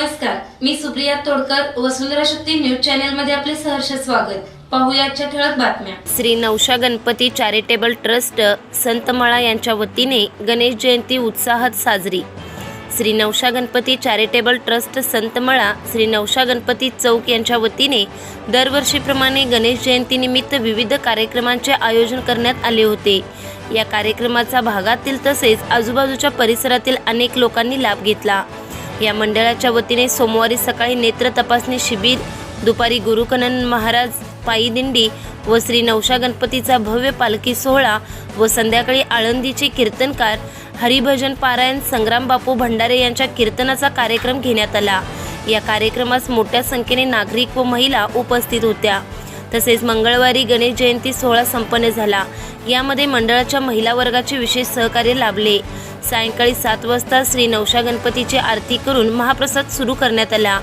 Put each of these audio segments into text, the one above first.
नमस्कार मी सुप्रिया तोडकर वसुंधरा शक्ती न्यूज चॅनलमध्ये आपले सहर्ष स्वागत. पाहुयाच्या ठळक बातम्या. श्री नवशा गणपती चॅरिटेबल ट्रस्ट संतमळा यांच्या वतीने गणेश जयंती उत्साहात साजरी. श्री नवशा गणपती चॅरिटेबल ट्रस्ट संतमळा श्री नवशा गणपती चौक यांच्या वतीने दरवर्षीप्रमाणे गणेश जयंतीनिमित्त विविध कार्यक्रमांचे आयोजन करण्यात आले होते. या कार्यक्रमाचा भागातील तसेच आजूबाजूच्या परिसरातील अनेक लोकांनी लाभ घेतला. या मंडळाच्या वतीने सोमवारी सकाळी नेत्र तपासणी शिबिर दुपारी गुरुकनन महाराज पायी दिंडी व श्री नवशा गणपतीचा भव्य पालखी सोहळा व संध्याकाळी आळंदीचे कीर्तनकार हरिभजन पारायण संग्राम बापू भंडारे यांच्या कीर्तनाचा कार्यक्रम घेण्यात आला. या कार्यक्रमास मोठ्या संख्येने नागरिक व महिला उपस्थित होत्या. तसेच मंगळवारी गणेश जयंती सोहळा संपन्न झाला. यामध्ये मंडळाच्या महिला वर्गाचे विशेष सहकार्य लाभले. सायंकाळी सात वाजता श्री नवशा गणपतीची आरती करून महाप्रसाद सुरू करण्यात आला.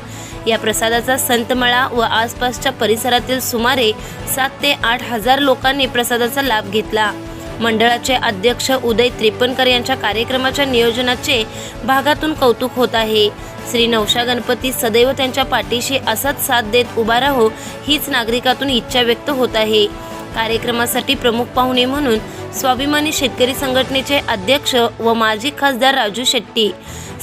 या प्रसादाचा संतमळा व आसपासच्या परिसरातील सुमारे सात ते आठ हजार लोकांनी प्रसादाचा लाभ घेतला. मंडळाचे अध्यक्ष उदय त्रिपणकर यांच्या कार्यक्रमाच्या नियोजनाचे भागातून कौतुक होत आहे. श्री नवशा गणपती सदैव त्यांच्या पाठीशी असाच साथ देत उभा राहो हीच नागरिकातून इच्छा व्यक्त होत आहे. कार्यक्रमासाठी प्रमुख पाहुणे म्हणून स्वाभिमानी शेतकरी संघटनेचे अध्यक्ष व माजी खासदार राजू शेट्टी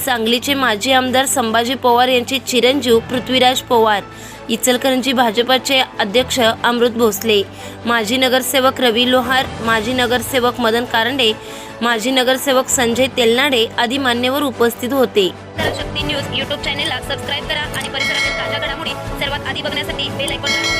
सांगलीचे माजी आमदार संभाजी पवार यांचे चिरंजीव पृथ्वीराज पवार इचलकरंजी भाजपाचे अध्यक्ष अमृत भोसले माजी नगरसेवक रवी लोहार माजी नगरसेवक मदन कारंडे माजी नगरसेवक संजय तेलनाडे आदी मान्यवर उपस्थित होते. शक्ती न्यूज युट्यूब चॅनेलला सबस्क्राईब करा आणि परिसरातील ताज्या घडामोडी सर्वात आधी बघण्यासाठी बेल ऐकून